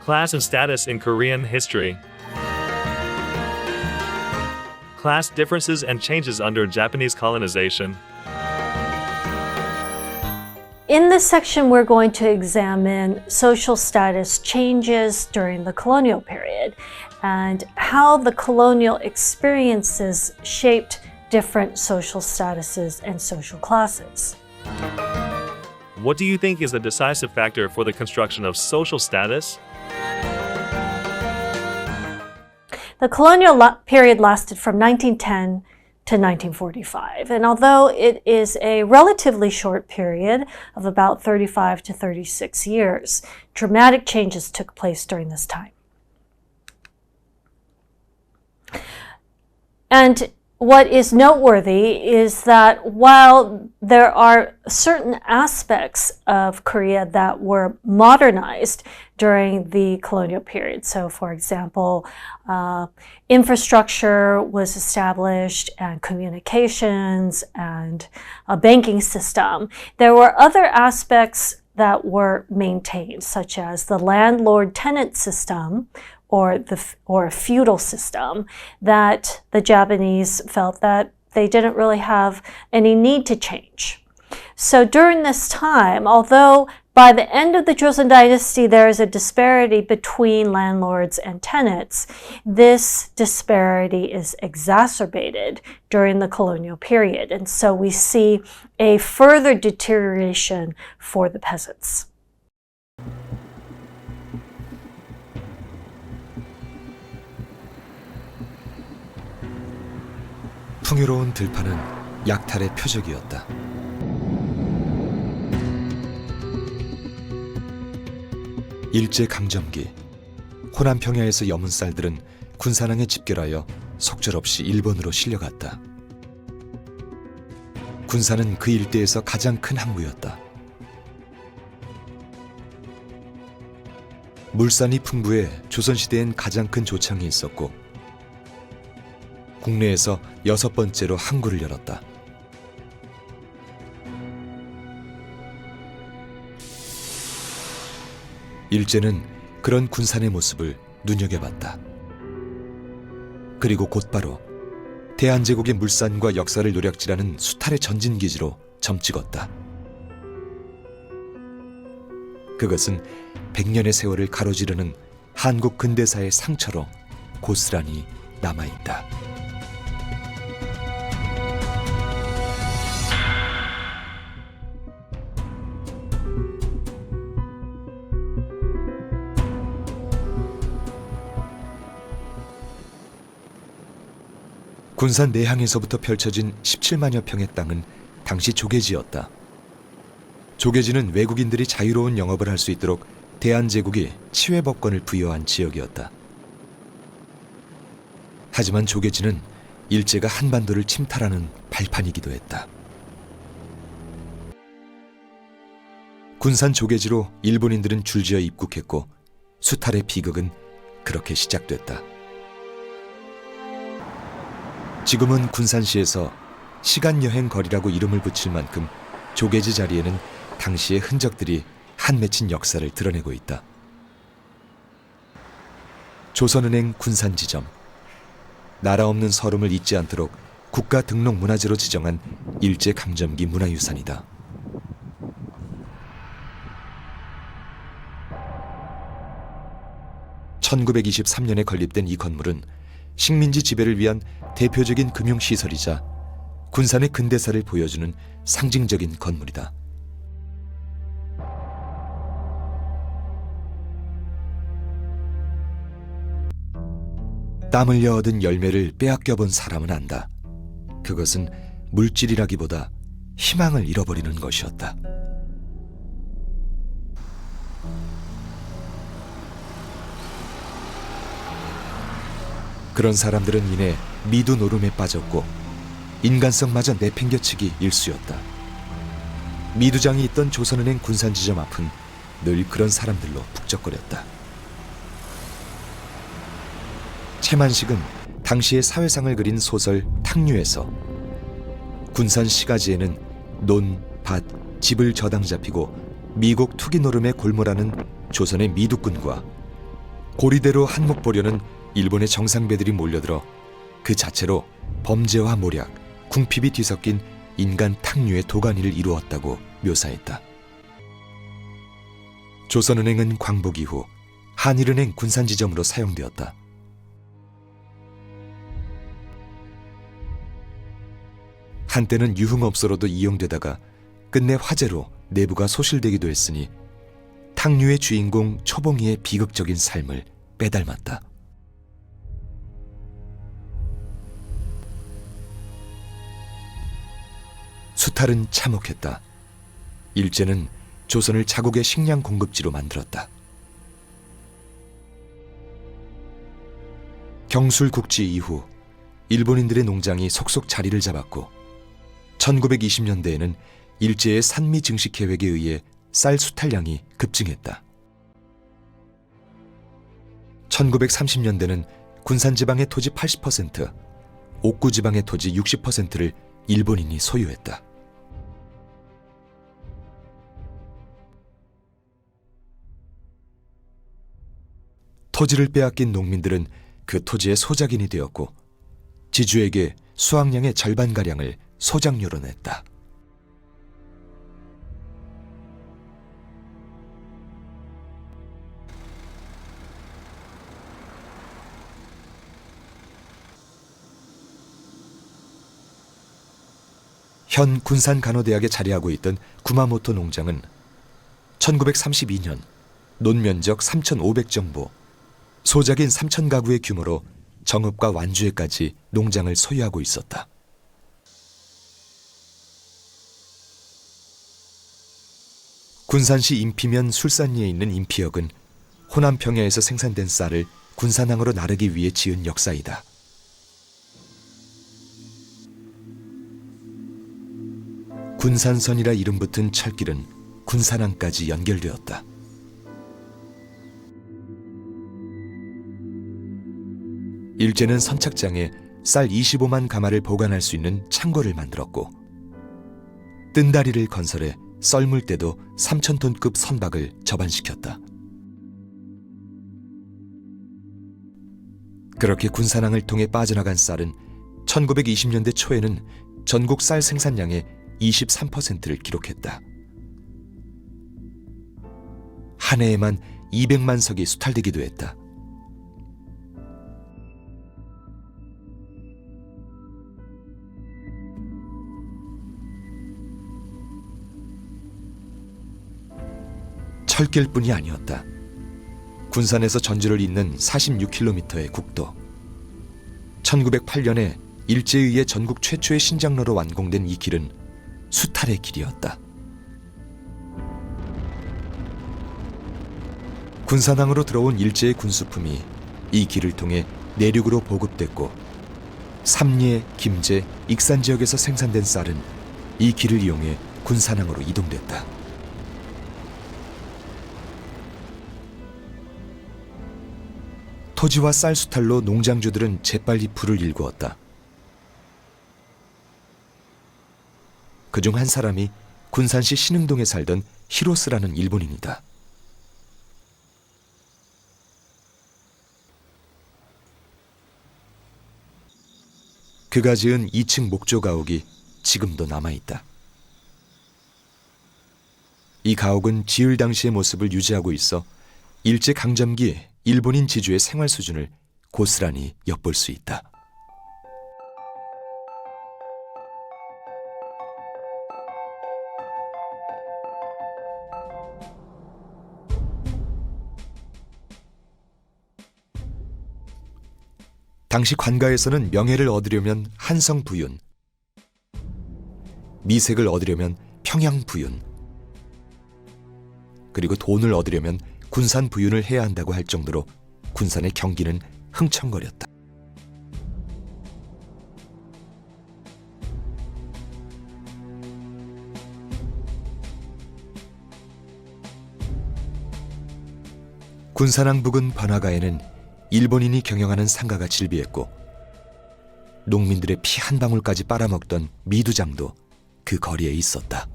Class and status in Korean history. Class differences and changes under Japanese colonization. In this section, we're going to examine social status changes during the colonial period and how the colonial experiences shaped different social statuses and social classes. What do you think is the decisive factor for the construction of social status? The colonial la- period lasted from 1910 to 1945, and although it is a relatively short period of about 35 to 36 years, dramatic changes took place during this time. And what is noteworthy is that while there are certain aspects of Korea that were modernized during the colonial period, so for example, uh, infrastructure was established and communications and a banking system, there were other aspects that were maintained, such as the landlord tenant system, or the or a feudal system that the Japanese felt that they didn't really have any need to change. So during this time, although by the end of the Joseon dynasty there is a disparity between landlords and tenants, this disparity is exacerbated during the colonial period. And so we see a further deterioration for the peasants. 풍요로운 들판은 약탈의 표적이었다. 일제 강점기 호남 평야에서 여문 쌀들은 군산항에 집결하여 속절없이 일본으로 실려갔다. 군산은 그 일대에서 가장 큰 항구였다. 물산이 풍부해 조선시대엔 가장 큰 조창이 있었고 국내에서 여섯 번째로 항구를 열었다. 일제는 그런 군산의 모습을 눈여겨봤다. 그리고 곧바로 대한제국의 물산과 역사를 노략질하는 수탈의 전진기지로 점찍었다. 그것은 백년의 세월을 가로지르는 한국 근대사의 상처로 고스란히 남아있다. 군산 내항에서부터 펼쳐진 17만여 평의 땅은 당시 조개지였다. 조개지는 외국인들이 자유로운 영업을 할 수 있도록 대한제국이 치외법권을 부여한 지역이었다. 하지만 조개지는 일제가 한반도를 침탈하는 발판이기도 했다. 군산 조개지로 일본인들은 줄지어 입국했고 수탈의 비극은 그렇게 시작됐다. 지금은 군산시에서 시간 여행 거리라고 이름을 붙일 만큼 조개지 자리에는 당시의 흔적들이 한 맺힌 역사를 드러내고 있다. 조선은행 군산 지점 나라 없는 서름을 잊지 않도록 국가 등록 문화재로 지정한 일제 강점기 문화유산이다. (1923년에) 건립된 이 건물은 식민지 지배를 위한 대표적인 금융시설이자 군산의 근대사를 보여주는 상징적인 건물이다. 땀 흘려 얻은 열매를 빼앗겨 본 사람은 안다. 그것은 물질이라기보다 희망을 잃어버리는 것이었다. 그런 사람들은 이내 미두 노름에 빠졌고 인간성마저 내팽겨치기 일쑤였다. 미두장이 있던 조선은행 군산지점 앞은 늘 그런 사람들로 북적거렸다. 채만식은 당시의 사회상을 그린 소설 탕류에서 군산 시가지에는 논, 밭, 집을 저당 잡히고 미국 투기 노름에 골몰하는 조선의 미두꾼과 고리대로 한몫 보려는 일본의 정상배들이 몰려들어 그 자체로 범죄와 모략, 궁핍이 뒤섞인 인간 탕류의 도가니를 이루었다고 묘사했다. 조선은행은 광복 이후 한일은행 군산지점으로 사용되었다. 한때는 유흥업소로도 이용되다가 끝내 화재로 내부가 소실되기도 했으니 탕류의 주인공 초봉이의 비극적인 삶을 빼닮았다. 수탈은 참혹했다. 일제는 조선을 자국의 식량 공급지로 만들었다. 경술 국지 이후 일본인들의 농장이 속속 자리를 잡았고 1920년대에는 일제의 산미 증식 계획에 의해 쌀 수탈량이 급증했다. 1930년대는 군산 지방의 토지 80%, 옥구 지방의 토지 60%를 일본인이 소유했다. 토지를 빼앗긴 농민들은 그 토지의 소작인이 되었고 지주에게 수확량의 절반가량을 소작료로 냈다. 현 군산 간호대학에 자리하고 있던 구마모토 농장은 1932년 논면적 3,500정보, 소작인 3,000가구의 규모로 정읍과 완주에까지 농장을 소유하고 있었다. 군산시 인피면 술산리에 있는 인피역은 호남 평야에서 생산된 쌀을 군산항으로 나르기 위해 지은 역사이다. 군산선이라 이름 붙은 철길은 군산항까지 연결되었다. 일제는 선착장에 쌀 25만 가마를 보관할 수 있는 창고를 만들었고 뜬다리를 건설해 썰물 때도 3,000톤급 선박을 접안시켰다. 그렇게 군산항을 통해 빠져나간 쌀은 1920년대 초에는 전국 쌀 생산량의 23%를 기록했다. 한 해에만 200만 석이 수탈되기도 했다. 철길뿐이 아니었다. 군산에서 전주를 잇는 46km의 국도. 1908년에 일제에 의해 전국 최초의 신장로로 완공된 이 길은 수탈의 길이었다. 군산항으로 들어온 일제의 군수품이 이 길을 통해 내륙으로 보급됐고 삼리에, 김제, 익산 지역에서 생산된 쌀은 이 길을 이용해 군산항으로 이동됐다. 토지와 쌀 수탈로 농장주들은 재빨리 불을 일구었다. 그중 한 사람이 군산시 신흥동에 살던 히로스라는 일본인이다. 그가 지은 2층 목조 가옥이 지금도 남아 있다. 이 가옥은 지을 당시의 모습을 유지하고 있어 일제 강점기 일본인 지주의 생활 수준을 고스란히 엿볼 수 있다. 당시 관가에서는 명예를 얻으려면 한성 부윤, 미색을 얻으려면 평양 부윤, 그리고 돈을 얻으려면 군산 부윤을 해야 한다고 할 정도로 군산의 경기는 흥청거렸다. 군산항 부근 번화가에는 일본인이 경영하는 상가가 질비했고 농민들의 피 한 방울까지 빨아먹던 미두장도 그 거리에 있었다.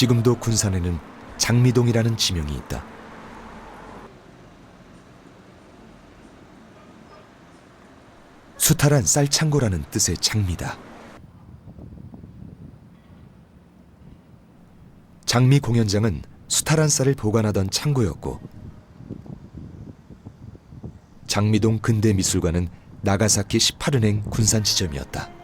지금도 군산에는 장미동이라는 지명이 있다. 수탈한 쌀창고라는 뜻의 장미다. 장미 공연장은 수탈한 쌀을 보관하던 창고였고 장미동 근대미술관은 나가사키 18은행 군산 지점이었다.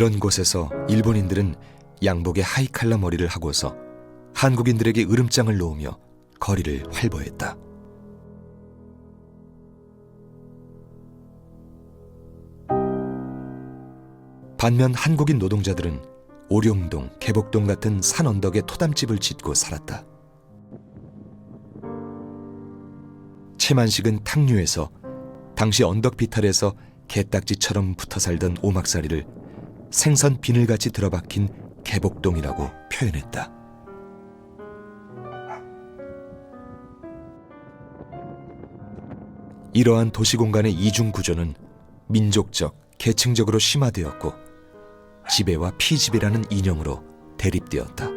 이런 곳에서 일본인들은 양복에 하이칼라 머리를 하고서 한국인들에게 으름장을 놓으며 거리를 활보했다. 반면 한국인 노동자들은 오룡동, 개복동 같은 산 언덕에 토담집을 짓고 살았다. 채만식은 탕류에서 당시 언덕 비탈에서 개딱지처럼 붙어 살던 오막살이를 생선 비늘같이 들어박힌 개복동이라고 표현했다. 이러한 도시 공간의 이중 구조는 민족적, 계층적으로 심화되었고 지배와 피지배라는 이념으로 대립되었다.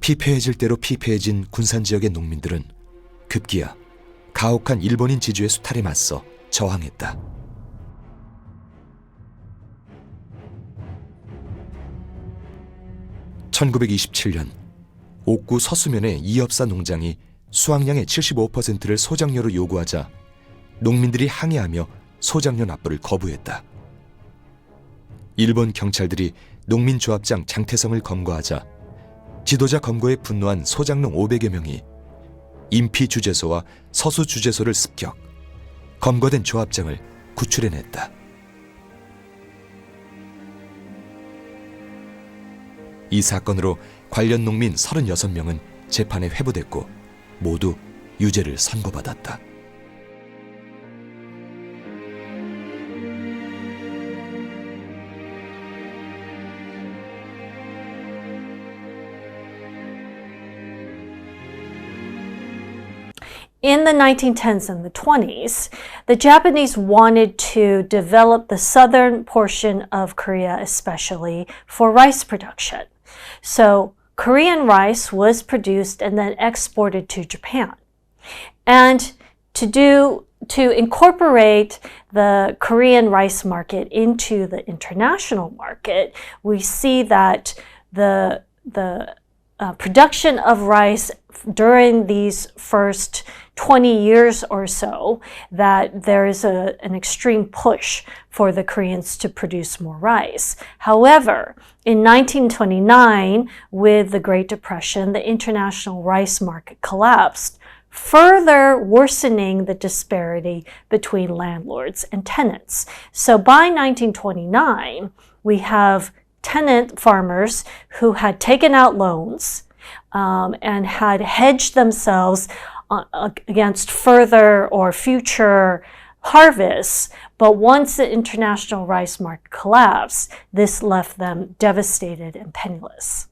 피폐해질 대로 피폐해진 군산 지역의 농민들은 급기야 가혹한 일본인 지주의 수탈에 맞서 저항했다. (1927년) 옥구 서수면의 이업사 농장이 수확량의 75%를 소장료로 요구하자 농민들이 항의하며 소장료 납부를 거부했다. 일본 경찰들이 농민조합장 장태성을 검거하자 지도자 검거에 분노한 소장농 500여 명이 임피 주재소와 서수 주재소를 습격, 검거된 조합장을 구출해냈다. 이 사건으로 관련 농민 36명은 재판에 회부됐고 모두 유죄를 선고받았다. In the 1910s and the 20s, the Japanese wanted to develop the southern portion of Korea, especially for rice production. So, Korean rice was produced and then exported to Japan. And to do to incorporate the Korean rice market into the international market, we see that the the uh, production of rice during these first 20 years or so that there is a, an extreme push for the Koreans to produce more rice. However, in 1929, with the Great Depression, the international rice market collapsed, further worsening the disparity between landlords and tenants. So by 1929, we have tenant farmers who had taken out loans um, and had hedged themselves uh, against further or future harvests. But once the international rice market collapsed, this left them devastated and penniless.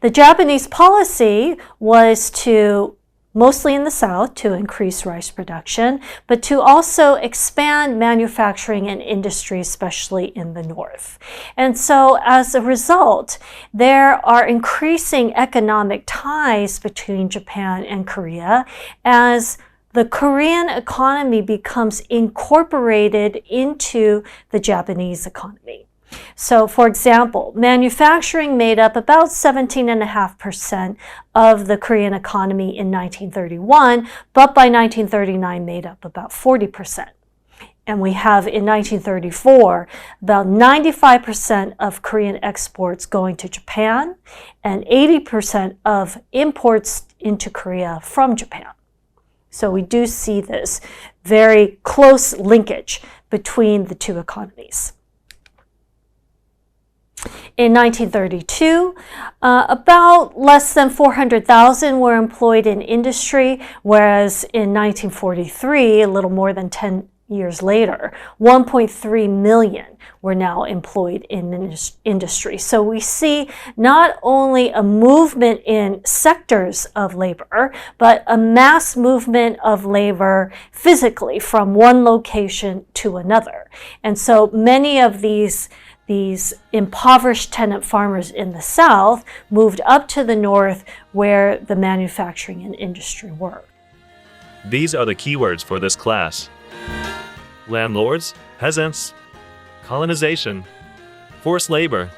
The Japanese policy was to mostly in the south to increase rice production, but to also expand manufacturing and industry, especially in the north. And so as a result, there are increasing economic ties between Japan and Korea as the Korean economy becomes incorporated into the Japanese economy. So, for example, manufacturing made up about 17.5% of the Korean economy in 1931, but by 1939 made up about 40%. And we have in 1934 about 95% of Korean exports going to Japan and 80% of imports into Korea from Japan. So we do see this very close linkage between the two economies. In 1932, uh, about less than 400,000 were employed in industry, whereas in 1943, a little more than 10 years later, 1.3 million were now employed in industry. So we see not only a movement in sectors of labor, but a mass movement of labor physically from one location to another. And so many of these these impoverished tenant farmers in the south moved up to the north where the manufacturing and industry were. These are the keywords for this class landlords, peasants, colonization, forced labor,